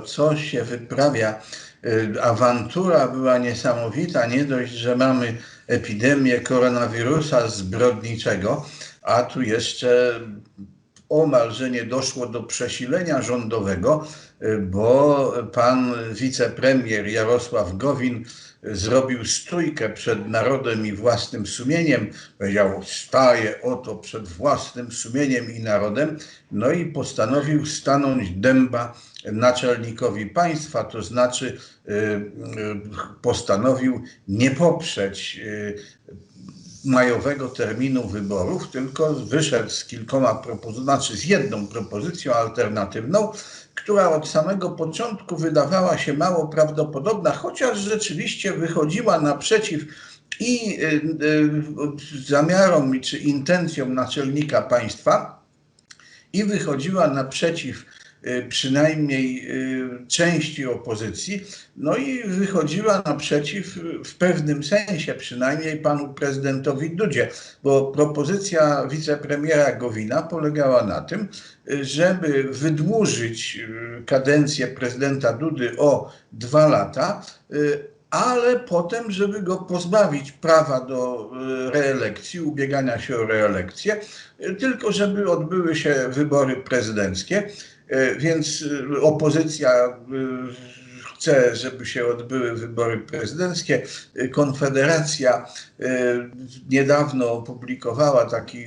coś się wyprawia. Y, awantura była niesamowita. Nie dość, że mamy epidemię koronawirusa zbrodniczego, a tu jeszcze omal, że nie doszło do przesilenia rządowego, y, bo pan wicepremier Jarosław Gowin zrobił stójkę przed narodem i własnym sumieniem. Powiedział, staję oto przed własnym sumieniem i narodem. No i postanowił stanąć dęba naczelnikowi państwa, to znaczy y, postanowił nie poprzeć y, majowego terminu wyborów, tylko wyszedł z kilkoma propozycjami, znaczy z jedną propozycją alternatywną, która od samego początku wydawała się mało prawdopodobna, chociaż rzeczywiście wychodziła naprzeciw i zamiarom czy intencjom naczelnika państwa i wychodziła naprzeciw Y, przynajmniej y, części opozycji, no i wychodziła naprzeciw w pewnym sensie przynajmniej panu prezydentowi Dudzie, bo propozycja wicepremiera Gowina polegała na tym, żeby wydłużyć y, kadencję prezydenta Dudy o dwa lata, ale potem, żeby go pozbawić prawa do reelekcji, ubiegania się o reelekcję, tylko żeby odbyły się wybory prezydenckie. E, więc e, opozycja e, chce, żeby się odbyły wybory prezydenckie. Konfederacja niedawno opublikowała taki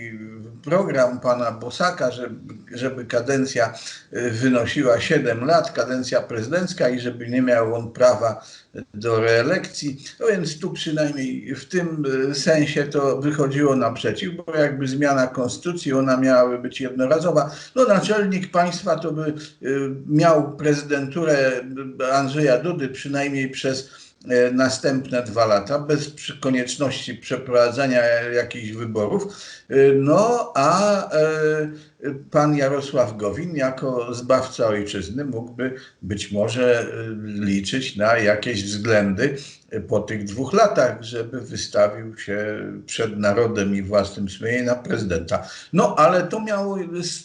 program pana Bosaka, żeby, żeby kadencja wynosiła 7 lat, kadencja prezydencka i żeby nie miał on prawa do reelekcji. No więc tu przynajmniej w tym sensie to wychodziło naprzeciw, bo jakby zmiana konstytucji, ona miałaby być jednorazowa. No naczelnik państwa to by y, miał prezydenturę Andrzeja Dudy przynajmniej przez y, następne dwa lata, bez konieczności przeprowadzania jakichś wyborów. Y, no a pan Jarosław Gowin jako zbawca ojczyzny mógłby być może liczyć na jakieś względy po tych dwóch latach, żeby wystawił się przed narodem i własnym sumieniem na prezydenta. No ale to miał,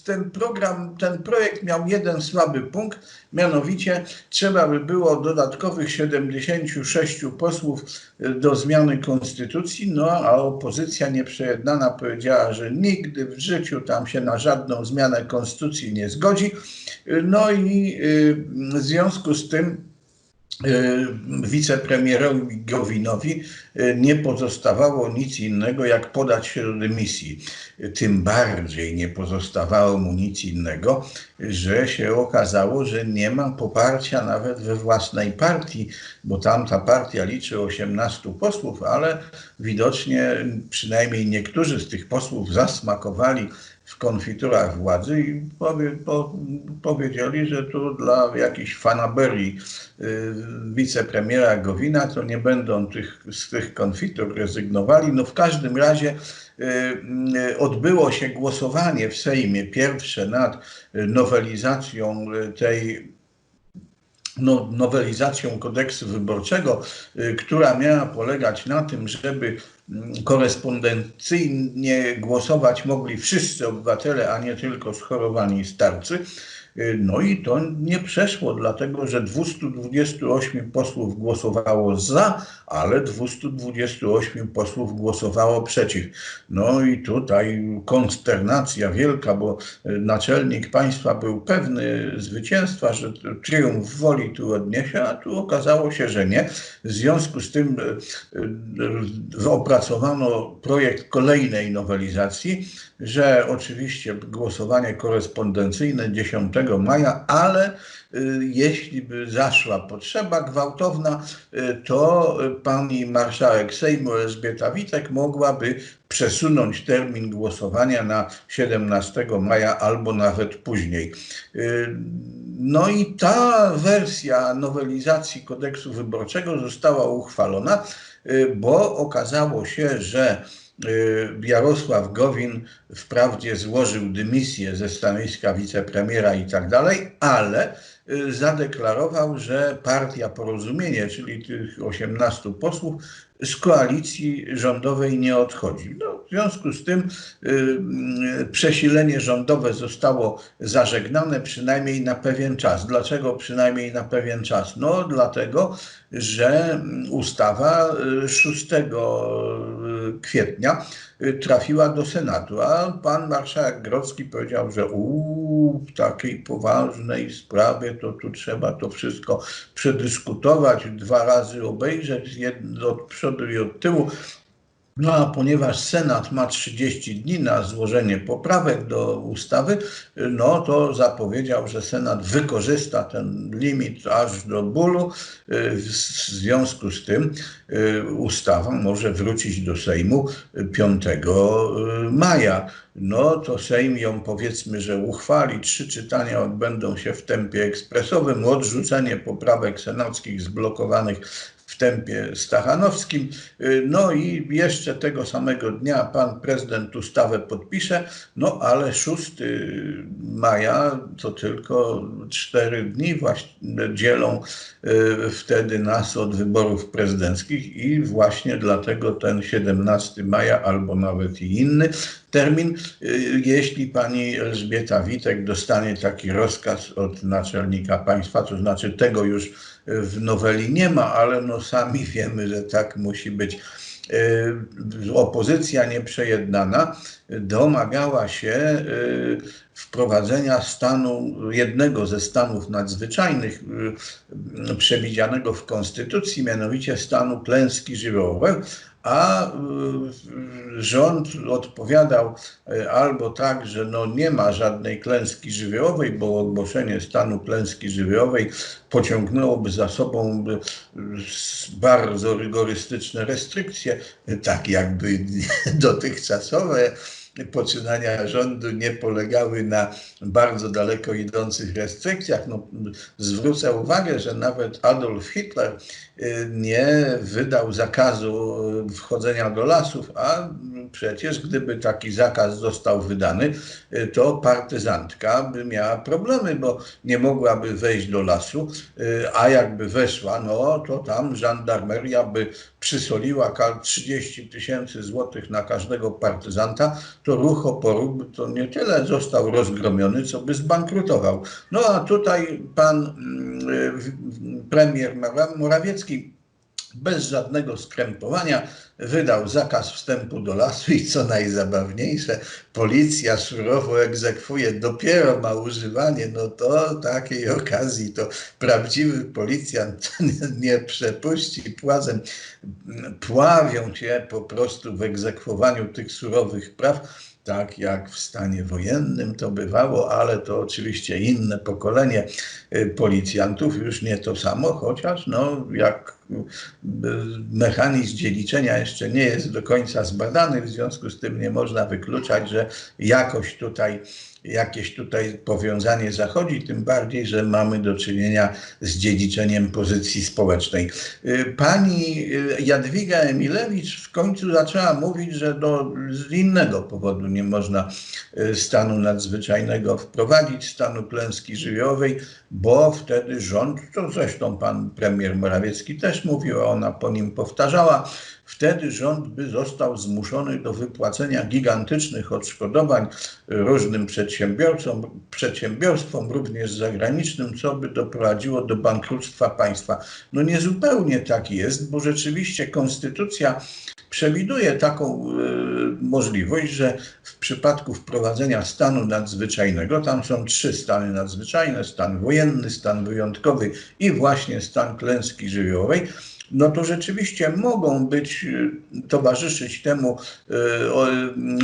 ten program, ten projekt miał jeden słaby punkt, mianowicie trzeba by było dodatkowych 76 posłów do zmiany konstytucji, no a opozycja nieprzejednana powiedziała, że nigdy w życiu tam się na żadną zmianę konstytucji nie zgodzi. No i y, w związku z tym wicepremierowi Gowinowi e, nie pozostawało nic innego, jak podać się do dymisji. Tym bardziej nie pozostawało mu nic innego, że się okazało, że nie ma poparcia nawet we własnej partii, bo tamta partia liczy 18 posłów, ale widocznie przynajmniej niektórzy z tych posłów zasmakowali w konfiturach władzy i powie, po, powiedzieli, że tu dla jakichś fanaberii y, wicepremiera Gowina to nie będą tych, z tych konfitur rezygnowali. No w każdym razie y, y, odbyło się głosowanie w Sejmie pierwsze nad nowelizacją tej no, nowelizacją kodeksu wyborczego, która miała polegać na tym, żeby korespondencyjnie głosować mogli wszyscy obywatele, a nie tylko schorowani starcy. No i to nie przeszło, dlatego że 228 posłów głosowało za, ale 228 posłów głosowało przeciw. No i tutaj konsternacja wielka, bo naczelnik państwa był pewny zwycięstwa, że triumf woli tu odniesie, a tu okazało się, że nie. W związku z tym e, opracowano projekt kolejnej nowelizacji, że oczywiście głosowanie korespondencyjne 10 maja, ale y, jeśli by zaszła potrzeba gwałtowna, y, to pani marszałek Sejmu Elżbieta Witek mogłaby przesunąć termin głosowania na 17 maja albo nawet później. Y, no i ta wersja nowelizacji kodeksu wyborczego została uchwalona, bo okazało się, że Jarosław Gowin wprawdzie złożył dymisję ze stanowiska wicepremiera i tak dalej, ale zadeklarował, że partia Porozumienie, czyli tych 18 posłów, z koalicji rządowej nie odchodzi. No, w związku z tym y, przesilenie rządowe zostało zażegnane przynajmniej na pewien czas. Dlaczego przynajmniej na pewien czas? No dlatego, że ustawa 6 y, kwietnia y, trafiła do Senatu, a pan marszałek Grodzki powiedział, że u w takiej poważnej sprawie to tu trzeba to wszystko przedyskutować, dwa razy obejrzeć, jedno od przodu i od tyłu. No a ponieważ Senat ma 30 dni na złożenie poprawek do ustawy, no to zapowiedział, że Senat wykorzysta ten limit aż do bólu. W związku z tym y, ustawa może wrócić do Sejmu 5 y, maja. No to Sejm ją powiedzmy, że uchwali. Trzy czytania odbędą się w tempie ekspresowym. Odrzucenie poprawek senackich zblokowanych w tempie stachanowskim. Y, no i jeszcze tego samego dnia pan prezydent ustawę podpisze, no ale 6 maja to tylko cztery dni właśnie dzielą y, wtedy nas od wyborów prezydenckich i właśnie dlatego ten 17 maja albo nawet i inny termin, y, jeśli pani Elżbieta Witek dostanie taki rozkaz od naczelnika państwa, to znaczy tego już w noweli nie ma, ale no sami wiemy, że tak musi być. Y, opozycja nieprzejednana domagała się y, wprowadzenia stanu, jednego ze stanów nadzwyczajnych przewidzianego w Konstytucji, mianowicie stanu klęski żywiołowej, a y, rząd odpowiadał y, albo tak, że no nie ma żadnej klęski żywiołowej, bo ogłoszenie stanu klęski żywiołowej pociągnęłoby za sobą y, bardzo rygorystyczne restrykcje, tak jakby dotychczasowe poczynania rządu nie polegały na bardzo daleko idących restrykcjach. No, zwrócę uwagę, że nawet Adolf Hitler y, nie wydał zakazu wchodzenia do lasów, a przecież gdyby taki zakaz został wydany, y, to partyzantka by miała problemy, bo nie mogłaby wejść do lasu, y, a jakby weszła, no to tam żandarmeria by przysoliła 30 tysięcy złotych na każdego partyzanta, to ruch oporu to nie tyle został rozgromiony, co by zbankrutował. No a tutaj pan mm, premier Morawiecki bez żadnego skrępowania wydał zakaz wstępu do lasu i co najzabawniejsze, policja surowo egzekwuje, dopiero ma używanie, no to takiej okazji to prawdziwy policjant nie, przepuści płazem. Pławią się po prostu w egzekwowaniu tych surowych praw tak jak w stanie wojennym to bywało, ale to oczywiście inne pokolenie y, policjantów, już nie to samo, chociaż no, jak y, mechanizm dziedziczenia jeszcze nie jest do końca zbadany, w związku z tym nie można wykluczać, że jakoś tutaj jakieś tutaj powiązanie zachodzi, tym bardziej, że mamy do czynienia z dziedziczeniem pozycji społecznej. Y, pani y, Jadwiga Emilewicz w końcu zaczęła mówić, że do, z innego powodu nie można y, stanu nadzwyczajnego wprowadzić, stanu klęski żywiołowej, bo wtedy rząd, to zresztą pan premier Morawiecki też mówił, a ona po nim powtarzała, wtedy rząd by został zmuszony do wypłacenia gigantycznych odszkodowań różnym przedsiębiorcom, przedsiębiorstwom, również zagranicznym, co by doprowadziło do bankructwa państwa. No niezupełnie tak jest, bo rzeczywiście konstytucja przewiduje taką y, możliwość, że w przypadku wprowadzenia stanu nadzwyczajnego, tam są trzy stany nadzwyczajne, stan wojenny, stan wyjątkowy i właśnie stan klęski żywiołowej, no to rzeczywiście mogą być, y, towarzyszyć temu y,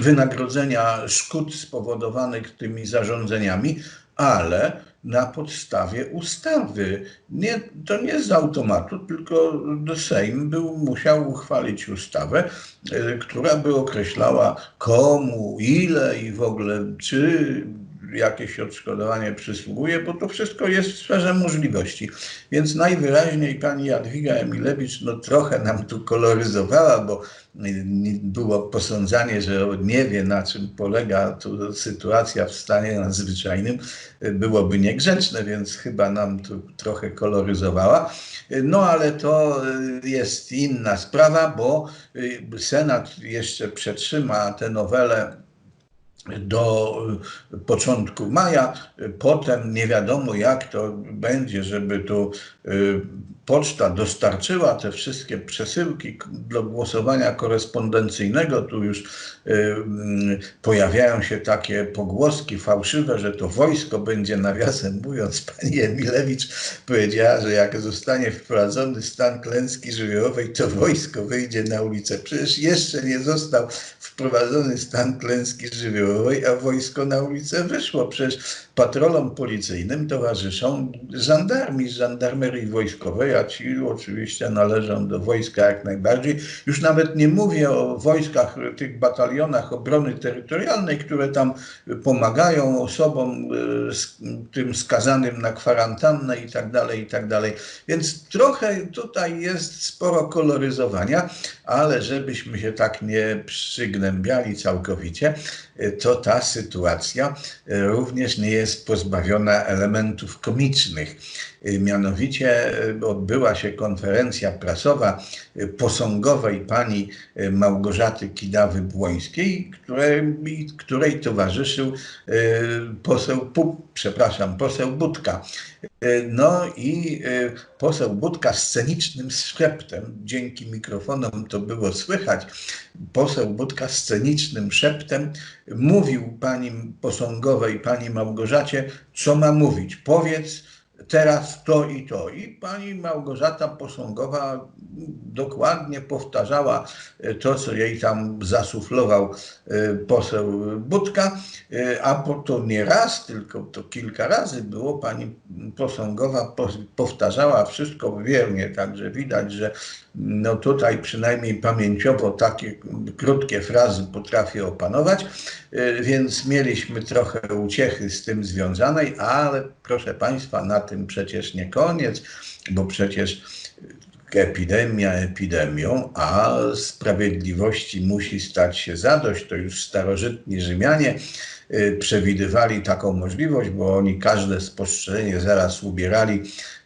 wynagrodzenia szkód spowodowanych tymi zarządzeniami, ale na podstawie ustawy. Nie, to nie z automatu, tylko Sejm był, musiał uchwalić ustawę, y, która by określała komu, ile i w ogóle czy jakieś odszkodowanie przysługuje, bo to wszystko jest w sferze możliwości. Więc najwyraźniej pani Jadwiga Emilewicz no, trochę nam tu koloryzowała, bo było posądzanie, że nie wie na czym polega tu sytuacja w stanie nadzwyczajnym, byłoby niegrzeczne, więc chyba nam tu trochę koloryzowała. No ale to jest inna sprawa, bo Senat jeszcze przetrzyma tę nowelę do początku maja. Potem nie wiadomo, jak to będzie, żeby tu y, poczta dostarczyła te wszystkie przesyłki do głosowania korespondencyjnego. Tu już y, y, pojawiają się takie pogłoski fałszywe, że to wojsko będzie, nawiasem mówiąc, pani Emilewicz powiedziała, że jak zostanie wprowadzony stan klęski żywiołowej, to wojsko wyjdzie na ulicę. Przecież jeszcze nie został wprowadzony stan klęski żywiołowej, a wojsko na ulicę wyszło. Przecież patrolom policyjnym towarzyszą żandarmi z żandarmerii wojskowej, a ci oczywiście należą do wojska jak najbardziej. Już nawet nie mówię o wojskach, tych batalionach obrony terytorialnej, które tam pomagają osobom e, tym skazanym na kwarantannę i tak dalej, i tak dalej. Więc trochę tutaj jest sporo koloryzowania, ale żebyśmy się tak nie przygnębiali całkowicie, to ta sytuacja również nie jest pozbawiona elementów komicznych. Mianowicie odbyła się konferencja prasowa posągowej pani Małgorzaty Kidawy-Błońskiej, której, której towarzyszył poseł, przepraszam, poseł Budka. No i poseł Budka scenicznym szeptem, dzięki mikrofonom to było słychać, poseł Budka scenicznym szeptem mówił pani posągowej, pani Małgorzacie, co ma mówić. Powiedz, teraz to i to. I pani Małgorzata Posągowa dokładnie powtarzała e, to, co jej tam zasuflował e, poseł Budka, e, a to nie raz, tylko to kilka razy było. Pani Posągowa powtarzała wszystko wiernie, także widać, że no tutaj przynajmniej pamięciowo takie krótkie frazy potrafię opanować, więc mieliśmy trochę uciechy z tym związanej, ale proszę Państwa, na tym przecież nie koniec, bo przecież epidemia epidemią, a sprawiedliwości musi stać się zadość. To już starożytni Rzymianie y, przewidywali taką możliwość, bo oni każde spostrzeżenie zaraz ubierali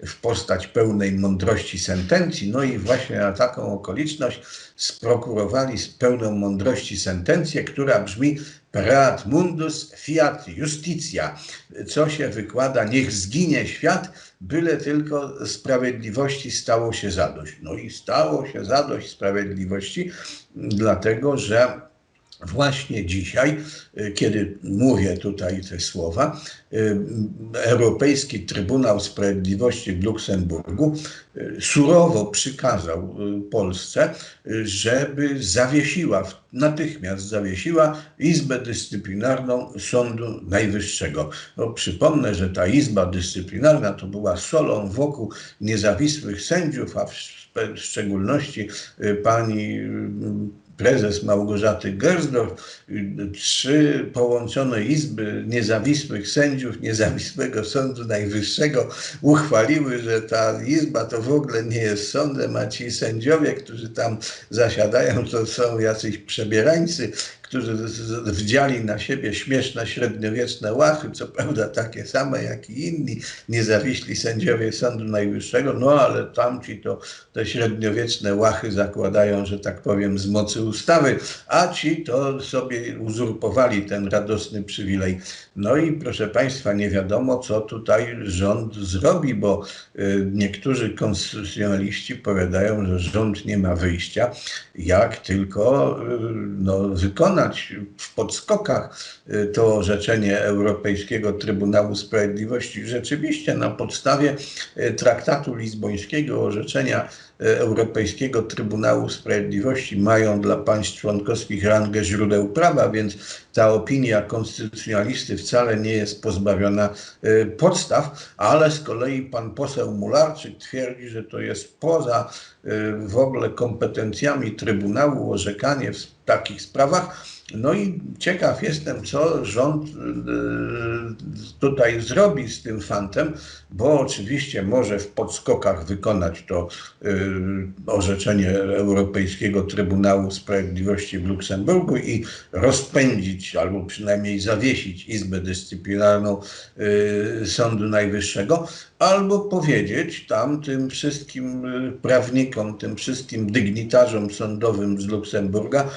w postać pełnej mądrości sentencji. No i właśnie na taką okoliczność sprokurowali z pełną mądrości sentencję, która brzmi Perat mundus fiat justitia. Co się wykłada, niech zginie świat, byle tylko sprawiedliwości stało się zadość. No i stało się zadość sprawiedliwości, dlatego że Właśnie dzisiaj, y, kiedy mówię tutaj te słowa, y, Europejski Trybunał Sprawiedliwości w Luksemburgu y, surowo przykazał Polsce, żeby zawiesiła, natychmiast zawiesiła Izbę Dyscyplinarną Sądu Najwyższego. No, przypomnę, że ta Izba Dyscyplinarna to była solą wokół niezawisłych sędziów, a w szczególności pani prezes Małgorzaty Gersdorf, trzy połączone izby niezawisłych sędziów niezawisłego Sądu Najwyższego uchwaliły, że ta izba to w ogóle nie jest sądem, a ci sędziowie, którzy tam zasiadają, to są jacyś przebierańcy, którzy wdziali na siebie śmieszne średniowieczne łachy, co prawda takie same jak i inni niezawiśli sędziowie Sądu Najwyższego, no ale tamci to te średniowieczne łachy zakładają, że tak powiem, z mocy ustawy, a ci to sobie uzurpowali ten radosny przywilej. No i proszę Państwa, nie wiadomo, co tutaj rząd zrobi, bo y, niektórzy konstytucjonaliści powiadają, że rząd nie ma wyjścia, jak tylko y, no, wykonać w podskokach y, to orzeczenie Europejskiego Trybunału Sprawiedliwości. Rzeczywiście na podstawie traktatu lizbońskiego, orzeczenia Europejskiego Trybunału Sprawiedliwości mają dla państw członkowskich rangę źródeł prawa, więc ta opinia konstytucjonalisty wcale nie jest pozbawiona y, podstaw, ale z kolei pan poseł Mularczyk twierdzi, że to jest poza y, w ogóle kompetencjami Trybunału orzekanie w takich sprawach, No i ciekaw jestem, co rząd y, tutaj zrobi z tym fantem, bo oczywiście może w podskokach wykonać to y, orzeczenie Europejskiego Trybunału Sprawiedliwości w Luksemburgu i rozpędzić albo przynajmniej zawiesić Izbę Dyscyplinarną y, Sądu Najwyższego, albo powiedzieć tam tym wszystkim prawnikom, tym wszystkim dygnitarzom sądowym z Luksemburga,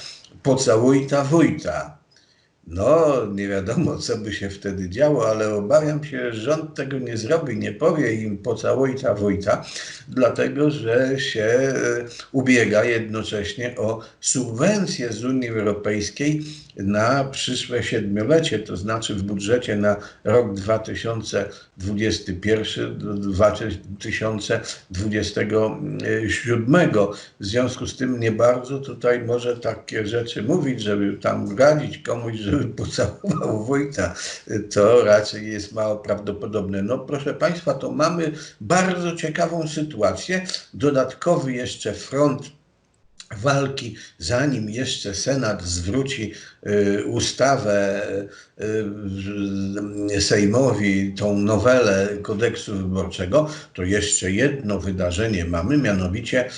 pocałuj ta wójta. No, nie wiadomo, co by się wtedy działo, ale obawiam się, że rząd tego nie zrobi, nie powie im pocałuj ta wójta, dlatego że się e, ubiega jednocześnie o subwencje z Unii Europejskiej na przyszłe siedmiolecie, to znaczy w budżecie na rok 2021 do 2027. W związku z tym nie bardzo tutaj może takie rzeczy mówić, żeby tam radzić komuś, żeby pocałował wójta. To raczej jest mało prawdopodobne. No proszę Państwa, to mamy bardzo ciekawą sytuację. Dodatkowy jeszcze front walki, zanim jeszcze Senat zwróci y, ustawę y, Sejmowi, tą nowelę kodeksu wyborczego, to jeszcze jedno wydarzenie mamy, mianowicie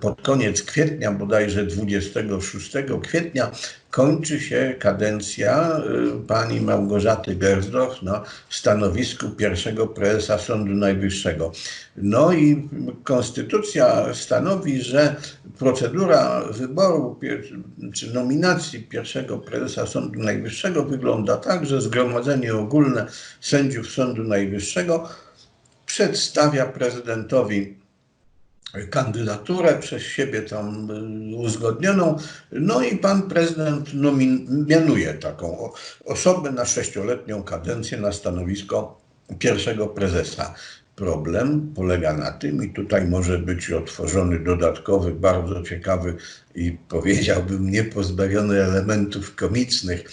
pod koniec kwietnia, bodajże 26 kwietnia, kończy się kadencja y, pani Małgorzaty Gersdorf na stanowisku pierwszego prezesa Sądu Najwyższego. No i konstytucja stanowi, że procedura wyboru czy nominacji pierwszego prezesa Sądu Najwyższego wygląda tak, że Zgromadzenie Ogólne Sędziów Sądu Najwyższego przedstawia prezydentowi kandydaturę przez siebie tam y, uzgodnioną. No i pan prezydent mianuje taką osobę na sześcioletnią kadencję na stanowisko pierwszego prezesa. Problem polega na tym, i tutaj może być otworzony dodatkowy, bardzo ciekawy i powiedziałbym niepozbawiony elementów komicznych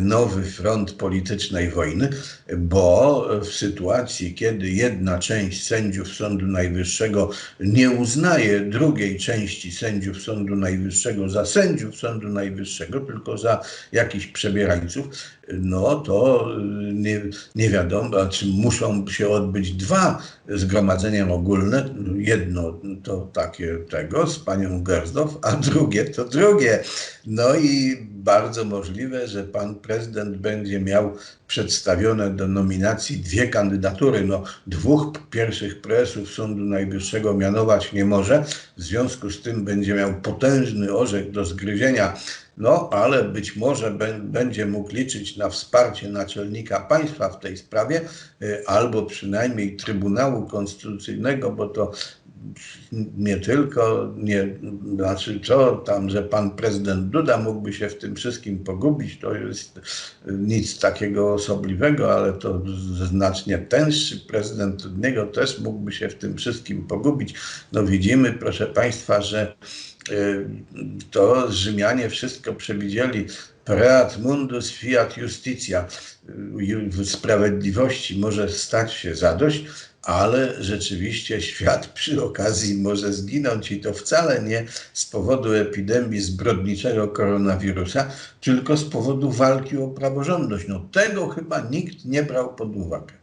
nowy front politycznej wojny, bo w sytuacji, kiedy jedna część sędziów Sądu Najwyższego nie uznaje drugiej części sędziów Sądu Najwyższego za sędziów Sądu Najwyższego, tylko za jakichś przebierańców, no to nie, nie wiadomo, czy muszą się odbyć dwa zgromadzenia ogólne. Jedno to takie tego z panią Gersdorf, a drugie drugie to drugie. No i bardzo możliwe, że pan prezydent będzie miał przedstawione do nominacji dwie kandydatury. No, dwóch pierwszych prezesów Sądu Najwyższego mianować nie może. W związku z tym będzie miał potężny orzech do zgryzienia. No, ale być może będzie mógł liczyć na wsparcie naczelnika państwa w tej sprawie, y, albo przynajmniej Trybunału Konstytucyjnego, bo to nie tylko, nie, znaczy co tam, że pan prezydent Duda mógłby się w tym wszystkim pogubić, to jest nic takiego osobliwego, ale to znacznie tęższy prezydent od niego też mógłby się w tym wszystkim pogubić. No widzimy, proszę państwa, że y, to Rzymianie wszystko przewidzieli. Preat mundus fiat justitia. Y, sprawiedliwości może stać się zadość, ale rzeczywiście świat przy okazji może zginąć i to wcale nie z powodu epidemii zbrodniczego koronawirusa, tylko z powodu walki o praworządność. No tego chyba nikt nie brał pod uwagę.